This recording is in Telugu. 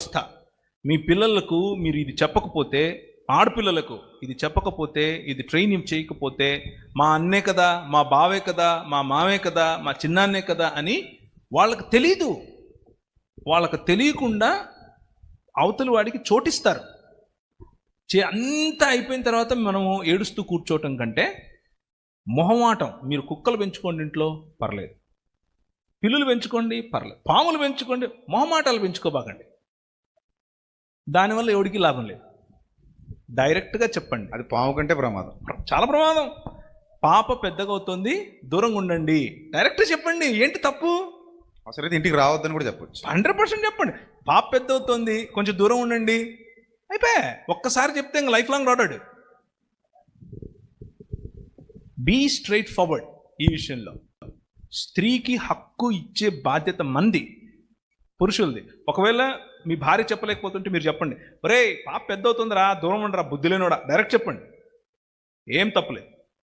వ్యవస్థ మీ పిల్లలకు మీరు ఇది చెప్పకపోతే ఆడపిల్లలకు ఇది చెప్పకపోతే ఇది ట్రైనింగ్ చేయకపోతే మా అన్నే కదా మా బావే కదా మా మావే కదా మా చిన్నాన్నే కదా అని వాళ్ళకి తెలీదు. వాళ్ళకి తెలియకుండా అవతలి వాడికి చోటిస్తారు. చే అంతా అయిపోయిన తర్వాత మనము ఏడుస్తూ కూర్చోవటం కంటే మొహమాటం. మీరు కుక్కలు పెంచుకోండి ఇంట్లో పర్లేదు. పిల్లులు పెంచుకోండి పర్లేదు. పాములు పెంచుకోండి మొహమాటాలు పెంచుకోబాకండి. దానివల్ల ఎవడికి లాభం లేదు. డైరెక్ట్గా చెప్పండి. అది పాము కంటే ప్రమాదం. చాలా ప్రమాదం. పాప పెద్దగా అవుతుంది దూరంగా ఉండండి. డైరెక్ట్ చెప్పండి ఏంటి తప్పు? అవసరమైతే ఇంటికి రావద్దని కూడా చెప్పొచ్చు. హండ్రెడ్ పర్సెంట్ చెప్పండి. పాప పెద్ద అవుతుంది కొంచెం దూరం ఉండండి. అయిపోయా ఒక్కసారి చెప్తే ఇంక లైఫ్ లాంగ్ రాడాడు బీ స్ట్రైట్ ఫార్వర్డ్ ఈ విషయంలో. స్త్రీకి హక్కు ఇచ్చే బాధ్యత మంది పురుషులది. ఒకవేళ మీ భార్య చెప్పలేకపోతుంటే మీరు చెప్పండి. ఒరే పాప పెద్ద అవుతుందిరా దూరం ఉండరా బుద్ధి లేనోడా డైరెక్ట్ చెప్పండి. ఏం తప్పలేదు.